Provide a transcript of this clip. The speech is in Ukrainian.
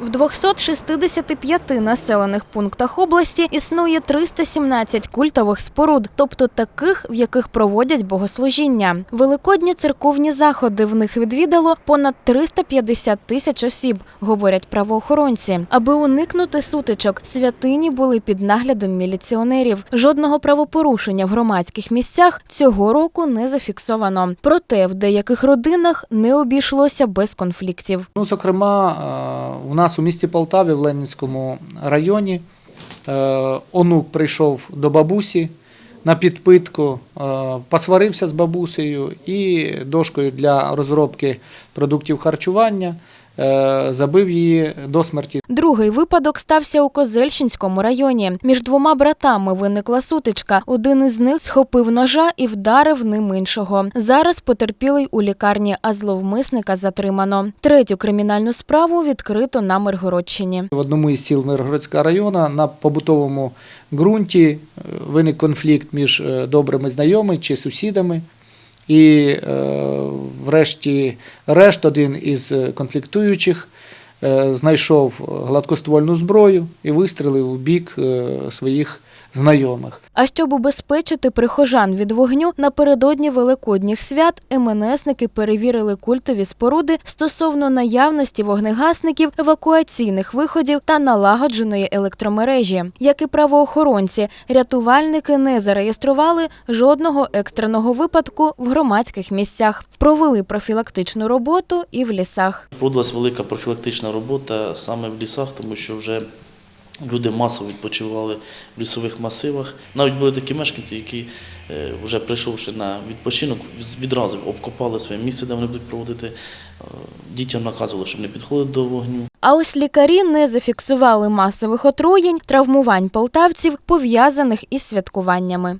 В 265 населених пунктах області існує 317 культових споруд, тобто таких, в яких проводять богослужіння. Великодні церковні заходи в них відвідало понад 350 тисяч осіб, говорять правоохоронці. Аби уникнути сутичок, святині були під наглядом міліціонерів. Жодного правопорушення в громадських місцях цього року не зафіксовано. Проте в деяких родинах не обійшлося без конфліктів. Ну, зокрема, е, у нас у місті Полтаві, в Ленінському районі, е, онук прийшов до бабусі на підпитку, е, посварився з бабусею і дошкою для розробки продуктів харчування забив її до смерті. Другий випадок стався у Козельщинському районі. Між двома братами виникла сутичка. Один із них схопив ножа і вдарив ним іншого. Зараз потерпілий у лікарні, а зловмисника затримано. Третю кримінальну справу відкрито на Миргородщині. В одному із сіл Миргородського району на побутовому ґрунті е, виник конфлікт між е, добрими знайомими чи сусідами. І е, врешті решт один із конфліктуючих е, знайшов гладкоствольну зброю і вистрелив у бік е, своїх знайомих. А щоб убезпечити прихожан від вогню, напередодні великодніх свят МНСники перевірили культові споруди стосовно наявності вогнегасників, евакуаційних виходів та налагодженої електромережі. Як і правоохоронці, рятувальники не зареєстрували жодного екстреного випадку в громадських місцях. Провели профілактичну роботу і в лісах. Проводилась велика профілактична робота саме в лісах, тому що вже люди масово відпочивали в лісових масивах. Навіть були такі мешканці, які, е, вже прийшовши на відпочинок, відразу обкопали своє місце, де вони будуть проводити. Е, Дітям наказували, щоб не підходили до вогню. А ось лікарі не зафіксували масових отруєнь, травмувань полтавців, пов'язаних із святкуваннями.